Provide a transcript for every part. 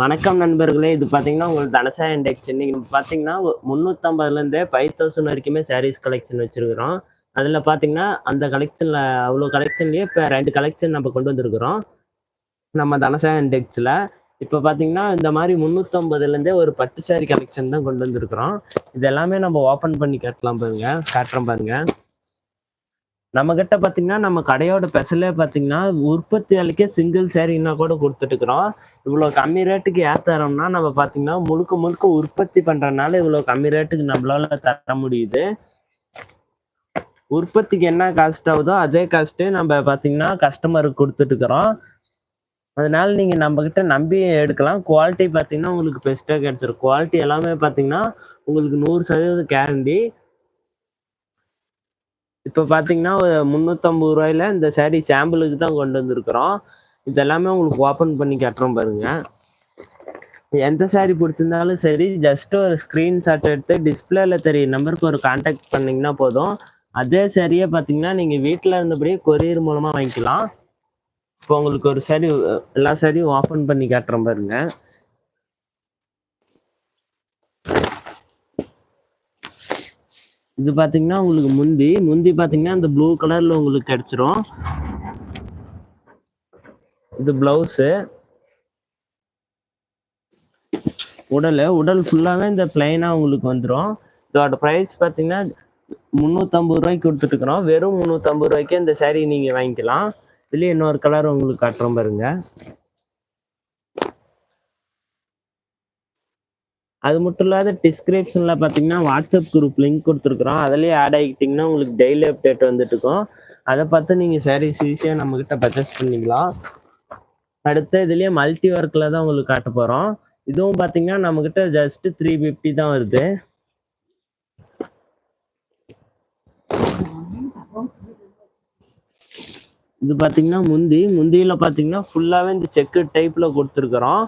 வணக்கம் நண்பர்களே. இது பார்த்தீங்கன்னா உங்களுக்கு தனசா இண்டெக்ஸ் இன்னைக்கு நம்ம பார்த்தீங்கன்னா முந்நூற்றம்பதுலேருந்தே ஃபைவ் தௌசண்ட் வரைக்குமே சாரீஸ் கலெக்ஷன் வச்சுருக்குறோம். அதில் பார்த்தீங்கன்னா அந்த கலெக்ஷனில் அவ்வளோ கலெக்ஷன்லேயே இப்போ ரெண்டு கலெக்ஷன் நம்ம கொண்டு வந்திருக்கிறோம். நம்ம தனசா இண்டெக்ஸில் இப்போ பார்த்தீங்கன்னா இந்த மாதிரி முந்நூற்றம்பதுலேருந்தே ஒரு பட்டு சாரி கலெக்ஷன் தான் கொண்டு வந்திருக்கிறோம். இது எல்லாமே நம்ம ஓப்பன் பண்ணி காட்டலாம் பாருங்கள் காட்டுறோம் பாருங்கள் நம்ம கிட்ட பாத்தீங்கன்னா நம்ம கடையோட ஸ்பெஷலே பாத்தீங்கன்னா உற்பத்தி விலைக்கே சிங்கிள் சேரீனா கூட கொடுத்துட்டு இருக்கிறோம் இவ்வளவு கம்மி ரேட்டுக்கு ஏன் தரோம்னா நம்ம பாத்தீங்கன்னா முழுக்க முழுக்க உற்பத்தி பண்றதுனால இவ்வளவு கம்மி ரேட்டுக்கு நம்மளால தர முடியுது. உற்பத்திக்கு என்ன காஸ்ட் ஆகுதோ அதே காஸ்ட்டு நம்ம பாத்தீங்கன்னா கஸ்டமருக்கு கொடுத்துட்டு இருக்கிறோம் அதனால நீங்க நம்ம கிட்ட நம்பி எடுக்கலாம். குவாலிட்டி பாத்தீங்கன்னா உங்களுக்கு பெஸ்ட்டாக கிடச்சிரும். குவாலிட்டி எல்லாமே பாத்தீங்கன்னா உங்களுக்கு நூறு சதவீதம் கேரண்டி இப்போ பார்த்தீங்கன்னா ஒரு முந்நூற்றம்பது ரூபாயில இந்த சாரீ சாம்பிளுக்கு தான் கொண்டு வந்திருக்கிறோம். இது எல்லாமே உங்களுக்கு ஓப்பன் பண்ணி காட்டுறோம் பாருங்க. எந்த சாரீ பிடிச்சிருந்தாலும் சரி ஜஸ்ட் ஒரு ஸ்க்ரீன்ஷாட் எடுத்து டிஸ்பிளேல தெரிய நம்பருக்கு ஒரு கான்டாக்ட் பண்ணிங்கன்னா போதும். அதே சரியே பார்த்தீங்கன்னா நீங்கள் வீட்டில் இருந்தபடியே கொரியர் மூலமாக வாங்கிக்கலாம். இப்போ உங்களுக்கு ஒரு saree எல்லா சாரியும் ஓப்பன் பண்ணி காட்டுறோம் பாருங்கள் இது பாத்தீங்கன்னா உங்களுக்கு முந்தி முந்தி பாத்தீங்கன்னா இந்த ப்ளூ கலர்ல உங்களுக்கு கிடைச்சிரும். இது ப்ளவுஸு உடல் உடல் ஃபுல்லாவே இந்த பிளைனாக உங்களுக்கு வந்துடும் இதோட ப்ரைஸ் பாத்தீங்கன்னா முந்நூற்றம்பது ரூபாய்க்கு கொடுத்துட்டுருக்குறோம். வெறும் முந்நூற்றம்பது ரூபாய்க்கு இந்த சேரீ நீங்க வாங்கிக்கலாம். இதுலேயே இன்னொரு கலர் உங்களுக்கு காட்டுறோம் பாருங்க. அது மட்டும் இல்லாத டிஸ்கிரிப்ஷன்ல பாத்தீங்கன்னா வாட்ஸ்அப் குரூப் லிங்க் கொடுத்துருக்குறோம். அதுலயே ஆட் ஆகிட்டிங்கன்னா உங்களுக்கு டெய்லி அப்டேட் வந்துட்டு இருக்கும். அதை பார்த்து நீங்க சாரீஸ் ஈஸியாக நம்ம கிட்ட பர்ச்சேஸ் பண்ணிக்கலாம். அடுத்து இதுலயே மல்டி ஒர்க்ல தான் உங்களுக்கு காட்ட போறோம். இதுவும் பாத்தீங்கன்னா நம்ம கிட்ட ஜஸ்ட் த்ரீ ஃபிஃப்டி தான் வருது. இது பாத்தீங்கன்னா முந்தி. முந்தியில பாத்தீங்கன்னா ஃபுல்லாவே இந்த செக்கு டைப்ல கொடுத்துருக்குறோம்.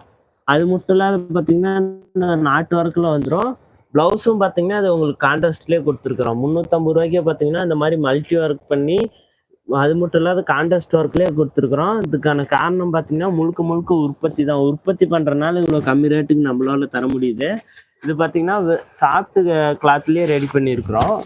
அது மட்டும் இல்லாத பார்த்தீங்கன்னா நாட்டு ஒர்க்கில் வந்துடும் ப்ளவுஸும் பார்த்தீங்கன்னா அது உங்களுக்கு கான்ட்ராஸ்ட்லேயே கொடுத்துருக்குறோம். முந்நூற்றம்பது ரூபாய்க்கே பார்த்தீங்கன்னா இந்த மாதிரி மல்டி ஒர்க் பண்ணி அது மட்டும் இல்லாத கான்ட்ராஸ்ட் ஒர்க்லேயே கொடுத்துருக்குறோம். இதுக்கான காரணம் பார்த்தீங்கன்னா முழுக்க முழுக்க உற்பத்தி தான். உற்பத்தி பண்ணுறதுனால இவ்வளோ கம்மி ரேட்டுக்கு நம்மளால தர முடியுது. இது பார்த்தீங்கன்னா சாப்பிட்டு கிளாத்லேயே ரெடி பண்ணியிருக்கிறோம்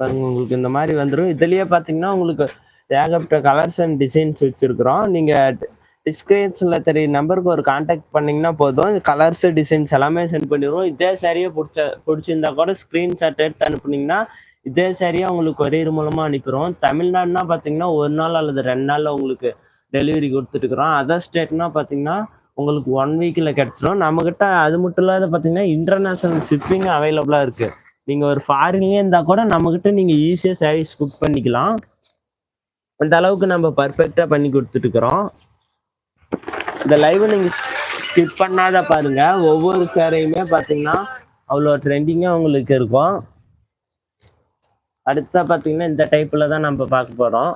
பாருங்க உங்களுக்கு இந்த மாதிரி வந்துடும் இதுலயே பார்த்தீங்கன்னா உங்களுக்கு ஏகப்பட்ட கலர்ஸ் அண்ட் டிசைன்ஸ் வச்சுருக்குறோம். நீங்கள் டிஸ்கிரிப்ஷனில் தெரிய நம்பருக்கு ஒரு காண்டாக்ட் பண்ணிங்கன்னா போதும். கலர்ஸ் டிசைன்ஸ் எல்லாமே சென்ட் பண்ணிடுவோம். இதே சாரியே பிடிச்ச பிடிச்சிருந்தா கூட ஸ்க்ரீன்ஷாட் எடுத்து அனுப்புனீங்கன்னா இதே சாரியா உங்களுக்கு கொரியர் மூலமாக அனுப்பிடுவோம். தமிழ்நாடுனா பார்த்தீங்கன்னா ஒரு நாள் அல்லது ரெண்டு நாளில் உங்களுக்கு டெலிவரி கொடுத்துட்டுருக்குறோம் அதர் ஸ்டேட்னா பார்த்தீங்கன்னா உங்களுக்கு ஒன் வீக்கில் கிடச்சிரும். நம்மக்கிட்ட அது மட்டும் இல்லாத பார்த்தீங்கன்னா இன்டர்நேஷனல் ஷிப்பிங் அவைலபிளாக இருக்குது நீங்கள் ஒரு ஃபாரின்லேயே இருந்தால் கூட நம்மக்கிட்ட நீங்கள் ஈஸியாக ஈஸியா சாரீஸ் புக் பண்ணிக்கலாம். அந்த அளவுக்கு நம்ம பர்ஃபெக்டாக பண்ணி கொடுத்துட்டு இருக்கிறோம் இந்த லைவை நீங்கள் ஸ்கிப் பண்ணாத பாருங்க. ஒவ்வொரு சேரையுமே பார்த்தீங்கன்னா அவ்வளோ ட்ரெண்டிங்காக உங்களுக்கு இருக்கும். அடுத்தா பார்த்தீங்கன்னா இந்த டைப்பில் தான் நம்ம பார்க்க போகிறோம்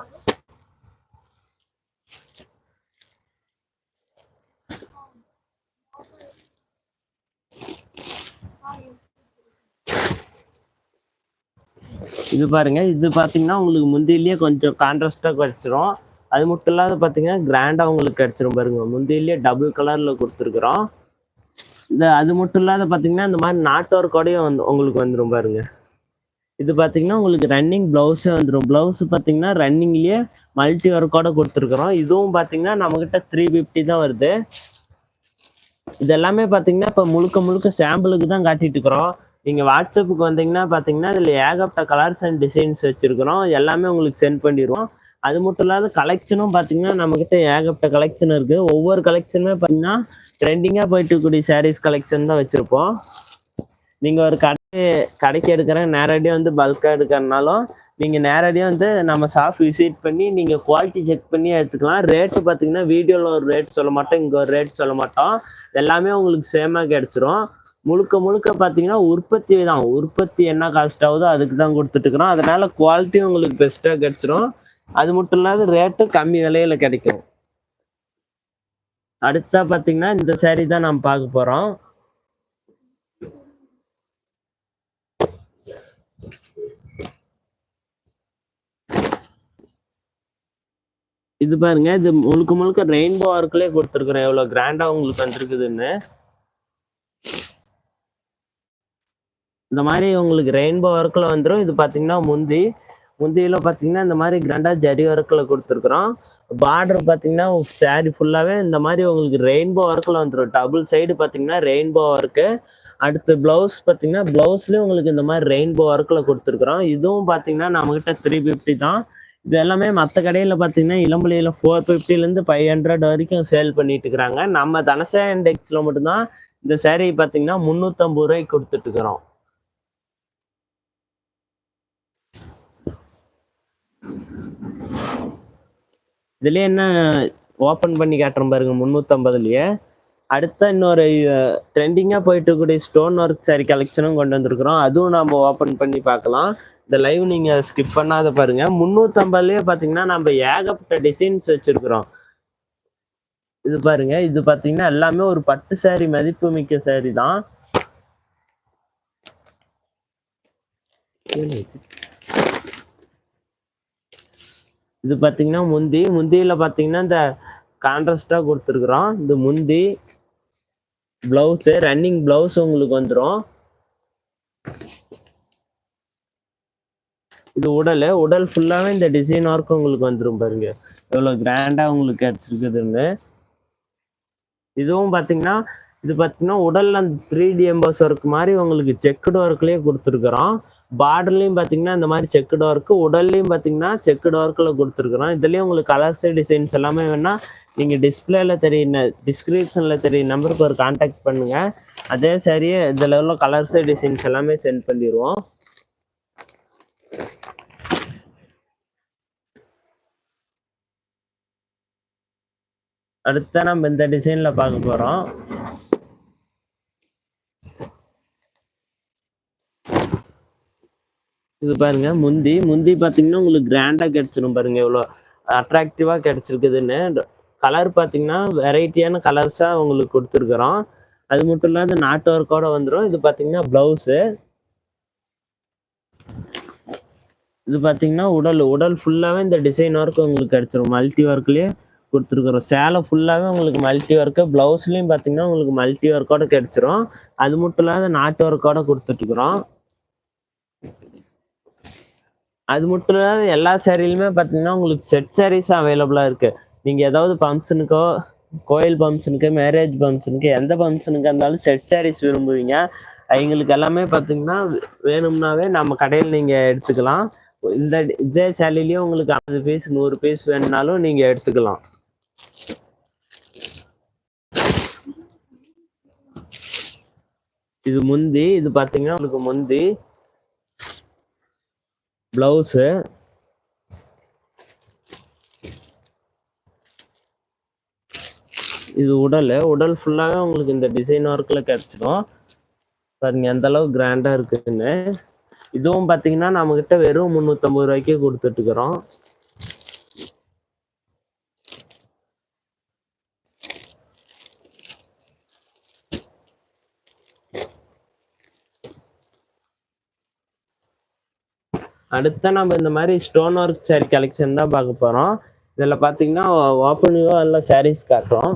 இது பாருங்க இது பாத்தீங்கன்னா உங்களுக்கு முந்தியிலேயே கொஞ்சம் கான்ட்ராஸ்டா கிடைச்சிரும். அது மட்டும் இல்லாத பாத்தீங்கன்னா கிராண்டா உங்களுக்கு கிடைச்சிரும் பாருங்க. முந்திலேயே டபுள் கலர்ல கொடுத்துருக்குறோம். இந்த அது மட்டும் இல்லாத பாத்தீங்கன்னா இந்த மாதிரி நாட்டோர் கூடயும் வந்து உங்களுக்கு வந்துடும் பாருங்க. இது பாத்தீங்கன்னா உங்களுக்கு ரன்னிங் பிளவுஸே வந்துடும் பிளவுஸ் பாத்தீங்கன்னா ரன்னிங்லயே மல்டி ஒர்க்கோட கொடுத்துருக்குறோம். இதுவும் பாத்தீங்கன்னா நம்மக்கிட்ட த்ரீ ஃபிஃப்டி தான் வருது. இது எல்லாமே பாத்தீங்கன்னா இப்போ முழுக்க முழுக்க சாம்பிளுக்கு தான் காட்டிட்டு இருக்கிறோம். நீங்கள் வாட்ஸ்அப்புக்கு வந்தீங்கன்னா பார்த்தீங்கன்னா அதில் ஏகப்பட்ட கலர்ஸ் அண்ட் டிசைன்ஸ் வச்சுருக்கிறோம். எல்லாமே உங்களுக்கு சென்ட் பண்ணிடுவோம். அது மட்டும் இல்லாத கலெக்ஷனும் பார்த்தீங்கன்னா நம்மக்கிட்ட ஏகப்பட்ட கலெக்ஷன் இருக்கு. ஒவ்வொரு கலெக்ஷனுமே பார்த்தீங்கன்னா ட்ரெண்டிங்காக போயிட்டு இருக்கக்கூடிய சாரீஸ் கலெக்ஷன் தான் வச்சுருப்போம். நீங்கள் ஒரு கடை கடைக்கு எடுக்கிற நேரடியாக வந்து பல்காக எடுக்கிறனாலும் நீங்கள் நேரடியாக வந்து நம்ம ஷாப் விசிட் பண்ணி நீங்கள் குவாலிட்டி செக் பண்ணி எடுத்துக்கலாம். ரேட்டு பார்த்தீங்கன்னா வீடியோவில் ஒரு ரேட் சொல்ல மாட்டோம் இங்கே ஒரு ரேட் சொல்ல மாட்டோம். எல்லாமே உங்களுக்கு சேமா கிடைச்சிரும். முழுக்க முழுக்க பார்த்தீங்கன்னா உற்பத்தி தான். உற்பத்தி என்ன காஸ்ட் ஆகுதோ அதுக்கு தான் கொடுத்துட்டு இருக்கிறோம் அதனால குவாலிட்டி உங்களுக்கு பெஸ்ட்டாக கிடைச்சிரும். அது மட்டும் இல்லாத ரேட்டும் கம்மி விலையில கிடைக்கும். அடுத்தா பார்த்தீங்கன்னா இந்த saree தான் நம்ம பார்க்க போறோம். இது பாருங்க இது முழுக்க முழுக்க ரெயின்போ ஒர்க்லேயே கொடுத்துருக்குறேன் எவ்வளவு கிராண்டா உங்களுக்கு வந்திருக்குதுன்னு. இந்த மாதிரி உங்களுக்கு ரெயின்போ ஒர்க்கில் வந்துடும் இது பார்த்தீங்கன்னா முந்தி. முந்தியில் பார்த்தீங்கன்னா இந்த மாதிரி கிராண்டா ஜரி ஒர்க்கில் கொடுத்துருக்குறோம். பார்டர் பார்த்தீங்கன்னா சாரி ஃபுல்லாகவே இந்த மாதிரி உங்களுக்கு ரெயின்போ ஒர்க்கில் வந்துடும் டபுள் சைடு பார்த்தீங்கன்னா ரெயின்போ ஒர்க்கு அடுத்து ப்ளவுஸ் பார்த்தீங்கன்னா ப்ளவுஸ்லேயும் உங்களுக்கு இந்த மாதிரி ரெயின்போ ஒர்க்கில் கொடுத்துருக்குறோம். இதுவும் பார்த்தீங்கன்னா நம்மக்கிட்ட த்ரீ ஃபிஃப்டி தான். இது எல்லாமே மற்ற கடையில் பார்த்தீங்கன்னா இளம்பலியில ஃபோர் ஃபிஃப்டிலேருந்து ஃபைவ் ஹண்ட்ரட் வரைக்கும் சேல் பண்ணிட்டு இருக்கிறாங்க. நம்ம தனசா இண்டெக்ஸில் மட்டும்தான் இந்த சேரீ பார்த்தீங்கன்னா முந்நூற்றம்பது ரூபாய்க்கு கொடுத்துட்ருக்குறோம் இதுலயே என்ன ஓபன் பண்ணி காட்டுறோம் பாருங்க முந்நூற்றம்பதுலயே அடுத்த இன்னொரு ட்ரெண்டிங்காக போயிட்டு இருக்கக்கூடிய ஸ்டோன் ஒர்க் சாரி கலெக்ஷனும் கொண்டு வந்திருக்கிறோம். அதுவும் நம்ம ஓப்பன் பண்ணி பார்க்கலாம். இந்த லைவ் நீங்க ஸ்கிப் பண்ணாத பாருங்க. முந்நூற்றம்பதுலயே பார்த்தீங்கன்னா நம்ம ஏகப்பட்ட டிசைன்ஸ் வச்சிருக்கிறோம். இது பாருங்க இது பார்த்தீங்கன்னா எல்லாமே ஒரு பட்டு சாரி மதிப்பு மிக்க சாரி தான். இது பார்த்தீங்கன்னா முந்தி. முந்தியில பார்த்தீங்கன்னா இந்த கான்ட்ராஸ்டாக கொடுத்துருக்குறோம். இந்த முந்தி ப்ளவுஸு ரன்னிங் ப்ளவுஸ் உங்களுக்கு வந்துடும் இது உடல். உடல் ஃபுல்லாவே இந்த டிசைன் ஒர்க் உங்களுக்கு வந்துடும் பாருங்க. எவ்வளவு கிராண்டா உங்களுக்கு கிடைச்சிருக்குதுன்னு. இதுவும் பாத்தீங்கன்னா இது பாத்தீங்கன்னா உடலில் அந்த த்ரீ டி எம்பர்ஸ் ஒர்க் மாதிரி உங்களுக்கு செக்குடு ஒர்க்லயே கொடுத்துருக்குறோம். பார்டர்லையும் பார்த்தீங்கன்னா இந்த மாதிரி செக்குடு ஒர்க்கு உடல்லையும் பார்த்தீங்கன்னா செக்குடு ஒர்க்கில் கொடுத்துருக்குறோம். இதுலேயும் உங்களுக்கு கலர்ஸ் டிசைன்ஸ் எல்லாமே வேணால் நீங்கள் டிஸ்பிளேல தெரிய டிஸ்கிரிப்ஷனில் தெரிய நம்பருக்கு ஒரு காண்டாக்ட் பண்ணுங்கள் அதே சரியே இதில் உள்ள கலர்ஸ் டிசைன்ஸ் எல்லாமே சென்ட் பண்ணிடுவோம் அடுத்த நம்ம இந்த டிசைனில் பார்க்க போகிறோம் இது பாருங்க முந்தி முந்தி பாத்தீங்கன்னா உங்களுக்கு கிராண்டா கிடைச்சிரும் பாருங்க எவ்வளோ அட்ராக்டிவா கிடைச்சிருக்குதுன்னு. கலர் பாத்தீங்கன்னா வெரைட்டியான கலர்ஸா உங்களுக்கு கொடுத்துருக்குறோம். அது மட்டும் இல்லாத நாட்டு ஒர்க்கோட வந்துடும் இது பாத்தீங்கன்னா பிளவுஸு இது பாத்தீங்கன்னா உடல் உடல் ஃபுல்லாவே இந்த டிசைன் ஒர்க் உங்களுக்கு கிடைச்சிரும். மல்டி ஒர்க்லயே கொடுத்துருக்குறோம். சேலை ஃபுல்லாவே உங்களுக்கு மல்டி ஒர்க்கு பிளவுஸ்லயும் பாத்தீங்கன்னா உங்களுக்கு மல்டி ஒர்க்கோட கிடைச்சிரும். அது மட்டும் இல்லாத நாட்டு ஒர்க்கோட கொடுத்துட்ருக்குறோம் அது மட்டும் இல்லாத எல்லா சேரீலுமே பார்த்தீங்கன்னா உங்களுக்கு செட் சாரீஸ் அவைலபிளாக இருக்குது நீங்கள் ஏதாவது ஃபங்க்ஷனுக்கோ கோயில் ஃபங்க்ஷனுக்கு மேரேஜ் ஃபங்க்ஷனுக்கு எந்த ஃபங்க்ஷனுக்கு இருந்தாலும் செட் சாரீஸ் விரும்புவீங்க. எங்களுக்கு எல்லாமே பார்த்தீங்கன்னா வேணும்னாவே நம்ம கடையில் நீங்கள் எடுத்துக்கலாம். இந்த இதே சேலையிலயும் உங்களுக்கு ஐம்பது பீஸ் நூறு பீஸ் வேணும்னாலும் நீங்கள் எடுத்துக்கலாம். இது முந்தி இது பார்த்தீங்கன்னா உங்களுக்கு முந்தி. ப்ளவுஸு. இது உடல். உடல் ஃபுல்லாவே உங்களுக்கு இந்த டிசைன் ஒர்க்கில் கிடச்சிடும் பாருங்க எந்த அளவுக்கு கிராண்டா இருக்குன்னு. இதுவும் பாத்தீங்கன்னா நம்ம கிட்ட வெறும் முந்நூற்றம்பது ரூபாய்க்கே கொடுத்துட்டு அடுத்த நம்ம இந்த மாதிரி ஸ்டோன் ஒர்க் சாரி கலெக்ஷன் தான் பார்க்க போறோம். இதுல பாத்தீங்கன்னா ஓப்பனிங்கோ எல்லாம் சாரீஸ் காட்டுறோம்.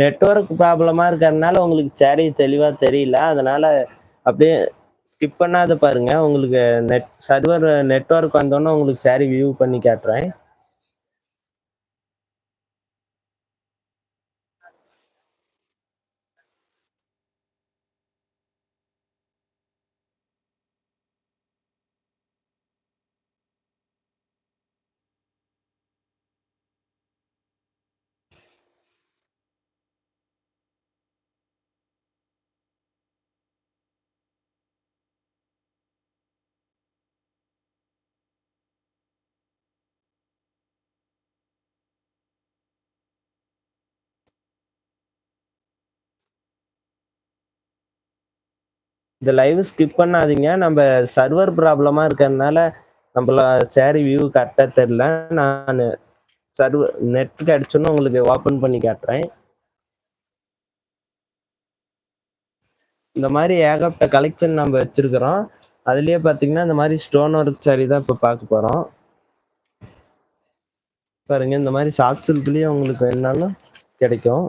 நெட்வொர்க் ப்ராப்ளமா இருக்கிறதுனால உங்களுக்கு சரி தெளிவா தெரியல. அதனால அப்படியே ஸ்கிப் பண்ணாத பாருங்க. உங்களுக்கு நெட் சர்வர் நெட்ஒர்க் வந்தோன்னே உங்களுக்கு saree வியூ பண்ணி காட்டுறேன். இந்த லைவ் ஸ்கிப் பண்ணாதீங்க. நம்ம சர்வர் ப்ராப்ளமாக இருக்கிறதுனால நம்மள சேரீ வியூ கரெக்டாக தெரில நான் சர்வர் நெட் கிடச்சோன்னு உங்களுக்கு ஓப்பன் பண்ணி காட்டுறேன். இந்த மாதிரி ஏகப்பட்ட கலெக்ஷன் நம்ம வச்சுருக்கிறோம். அதுலேயே பார்த்தீங்கன்னா இந்த மாதிரி ஸ்டோன் ஒர்க் சாரி தான் இப்போ பார்க்க போகிறோம் பாருங்கள் இந்த மாதிரி சாஃப்ட் சில்க்லேயே உங்களுக்கு என்னாலும் கிடைக்கும்.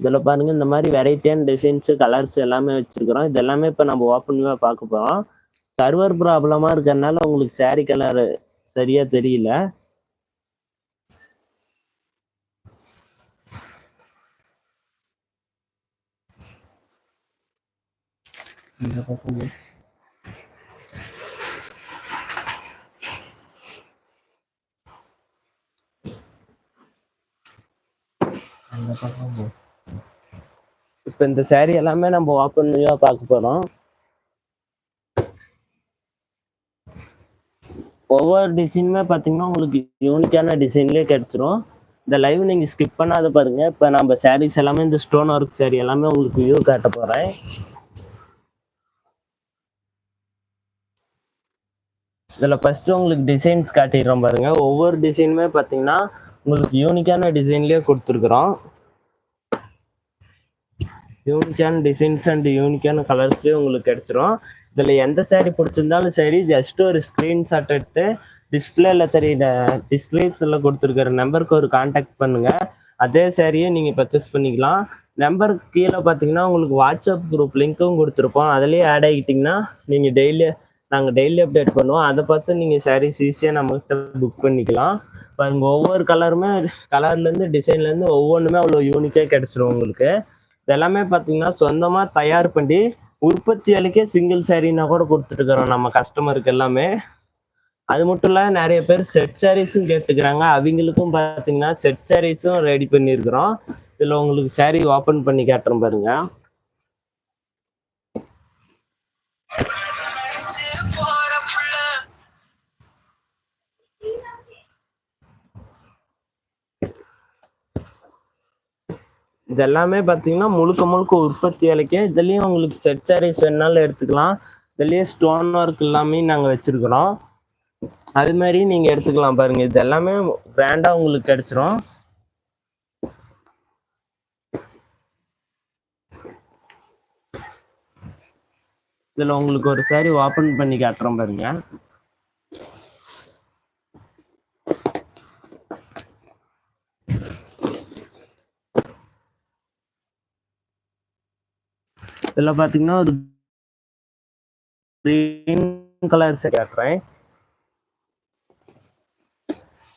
இதில் பாருங்க இந்த மாதிரி வெரைட்டியான டிசைன்ஸ் கலர்ஸ் எல்லாமே வச்சிருக்கிறோம். இது எல்லாமே இப்போ நம்ம ஓப்பன் பார்க்க போகிறோம் சர்வர் ப்ராப்ளமாக இருக்கிறதுனால உங்களுக்கு சாரீ கலர் சரியா தெரியல. அந்த பக்கம் போ. இப்போ இந்த சேரீ எல்லாமே நம்ம ஓப்பன் பார்க்க போகிறோம் ஒவ்வொரு டிசைனுமே பார்த்தீங்கன்னா உங்களுக்கு யூனிக்கான டிசைன்லேயே கிடைச்சிரும். இந்த லைவ் நீங்கள் ஸ்கிப் பண்ணாத பாருங்க. இப்போ நம்ம சாரீஸ் எல்லாமே இந்த ஸ்டோன் ஒர்க் saree எல்லாமே உங்களுக்கு வியூ காட்ட போகிறேன் இதில் ஃபஸ்ட்டு உங்களுக்கு டிசைன்ஸ் காட்டிடுறோம் பாருங்க. ஒவ்வொரு டிசைனுமே பார்த்தீங்கன்னா உங்களுக்கு யூனிக்கான டிசைன்லேயே கொடுத்துருக்குறோம். யூனிக்கான டிசைன்ஸ் அண்ட் யூனிக்கான கலர்ஸ்லேயும் உங்களுக்கு கிடைச்சிரும். இதில் எந்த சேரீ பிடிச்சிருந்தாலும் சரி ஜஸ்ட் ஒரு ஸ்க்ரீன்ஷாட் எடுத்து டிஸ்பிளேல தெரியுற டிஸ்கிரிப்ஷனில் கொடுத்துருக்கிற நம்பருக்கு ஒரு காண்டாக்ட் பண்ணுங்கள் அதே சேரீயை நீங்கள் பர்ச்சேஸ் பண்ணிக்கலாம். நம்பருக்கு கீழே பார்த்தீங்கன்னா உங்களுக்கு வாட்ஸ்அப் குரூப் லிங்க்கும் கொடுத்துருப்போம். அதுலேயே ஆட் ஆகிட்டிங்கன்னா நீங்கள் டெய்லி நாங்கள் டெய்லி அப்டேட் பண்ணுவோம். அதை பார்த்து நீங்கள் சாரீஸ் ஈஸியாக நம்மகிட்ட புக் பண்ணிக்கலாம். பாருங்கள் ஒவ்வொரு கலருமே கலர்லேருந்து டிசைன்லேருந்து ஒவ்வொன்றுமே அவ்வளோ யூனிக்காக கிடச்சிரும் உங்களுக்கு. எல்லாமே பார்த்தீங்கன்னா சொந்தமாக தயார் பண்ணி உற்பத்தியாளுக்கே சிங்கிள் சாரின்னா கூட கொடுத்துட்டுருக்குறோம் நம்ம கஸ்டமருக்கு எல்லாமே. அது மட்டும் இல்லாமல் நிறைய பேர் செட் சாரீஸும் கேட்டுக்கிறாங்க. அவங்களுக்கும் பார்த்தீங்கன்னா செட் சாரீஸும் ரெடி பண்ணியிருக்கிறோம் இதில் உங்களுக்கு saree ஓப்பன் பண்ணி கேட்டுறோம் பாருங்கள் இது எல்லாமே பார்த்தீங்கன்னா முழுக்க முழுக்க உற்பத்தி வேலைக்கு இதுலேயும் உங்களுக்கு செட் சாரீஸ் வேணாலும் எடுத்துக்கலாம். இதுலேயே ஸ்டோன் ஒர்க் எல்லாமே நாங்கள் வச்சிருக்கிறோம். அது மாதிரி நீங்கள் எடுத்துக்கலாம் பாருங்க. இது எல்லாமே பிராண்டாக உங்களுக்கு கிடைச்சிரும். இதில் உங்களுக்கு ஒரு சாரி ஓப்பன் பண்ணி காட்டுறோம் பாருங்க. இதில் பார்த்தீங்கன்னா ஒரு green கலர் சரி காட்டுறேன்.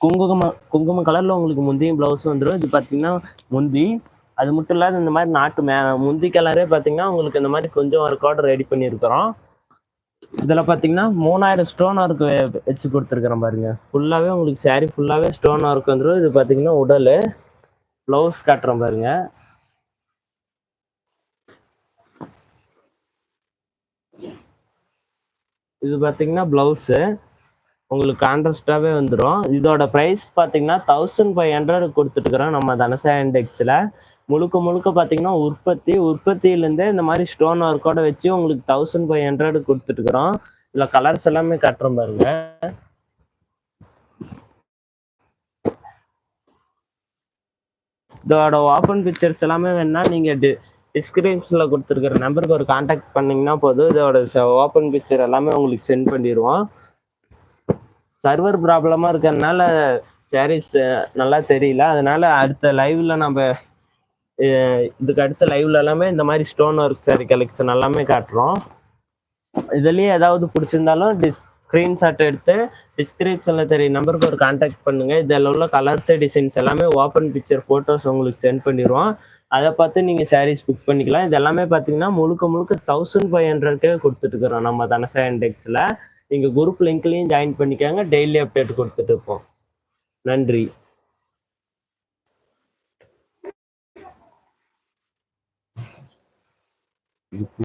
குங்கும குங்கும கலரில் உங்களுக்கு முந்தியும் ப்ளவுஸ் வந்துடும் இது பார்த்தீங்கன்னா முந்தி. அது மட்டும் இல்லாத இந்த மாதிரி நாட்டு மே முந்தி கலரே பார்த்தீங்கன்னா உங்களுக்கு இந்த மாதிரி கொஞ்சம் ஒரு கோட் ரெடி பண்ணியிருக்கிறோம். இதில் பார்த்தீங்கன்னா மூணாயிரம் ஸ்டோன் ஒர்க் வச்சு கொடுத்துருக்குறேன் பாருங்க. ஃபுல்லாகவே உங்களுக்கு saree ஃபுல்லாகவே ஸ்டோன் ஒர்க் வந்துடும் இது பார்த்தீங்கன்னா உடல் ப்ளவுஸ் காட்டுறேன் பாருங்கள் இது பார்த்தீங்கன்னா ப்ளவுஸு உங்களுக்கு கான்ட்ராஸ்டாகவே வந்துடும் இதோட ப்ரைஸ் பார்த்தீங்கன்னா தௌசண்ட் ஃபைவ் ஹண்ட்ரட் கொடுத்துட்டுக்கிறோம் நம்ம தனசா இண்டெக்ஸில் முழுக்க முழுக்க பார்த்தீங்கன்னா உற்பத்தி உற்பத்தியிலேருந்தே இந்த மாதிரி ஸ்டோன் ஒர்க்கோட வச்சு உங்களுக்கு தௌசண்ட் ஃபைவ் ஹண்ட்ரட் கொடுத்துட்டுக்கிறோம் இதில் கலர்ஸ் எல்லாமே காட்டுறோம் பாருங்க. இதோட ஓப்பன் பிக்சர்ஸ் எல்லாமே வேணால் நீங்கள் டி டிஸ்கிரிப்ஷனில் கொடுத்துருக்குற நம்பருக்கு ஒரு காண்டாக்ட் பண்ணிங்கன்னா போதும். இதோட ஓப்பன் பிக்சர் எல்லாமே உங்களுக்கு சென்ட் பண்ணிடுவோம். சர்வர் ப்ராப்ளமாக இருக்கிறதுனால சாரீஸ் நல்லா தெரியல. அதனால அடுத்த லைவ்ல நம்ம இதுக்கு அடுத்த லைவ்ல எல்லாமே இந்த மாதிரி ஸ்டோன் ஒர்க் சாரி கலெக்ஷன் எல்லாமே காட்டுறோம். இதுலேயே ஏதாவது பிடிச்சிருந்தாலும் டிஸ் ஸ்க்ரீன்ஷாட் எடுத்து டிஸ்கிரிப்ஷனில் தெரிய நம்பருக்கு ஒரு காண்டாக்ட் பண்ணுங்க. இதில் உள்ள கலர்ஸு டிசைன்ஸ் எல்லாமே ஓப்பன் பிக்சர் ஃபோட்டோஸ் உங்களுக்கு சென்ட் பண்ணிடுவோம். அதை பார்த்து நீங்கள் சாரீஸ் புக் பண்ணிக்கலாம். இதெல்லாமே பார்த்தீங்கன்னா முழுக்க முழுக்க தௌசண்ட் ஃபைவ் ஹண்ட்ரட்கே கொடுத்துட்டுருக்குறோம். நம்ம தனசா இண்டெக்ஸில் நீங்கள் குரூப் லிங்க்லையும் ஜாயின் பண்ணிக்காங்க. டெய்லி அப்டேட் கொடுத்துட்டு இருப்போம். நன்றி.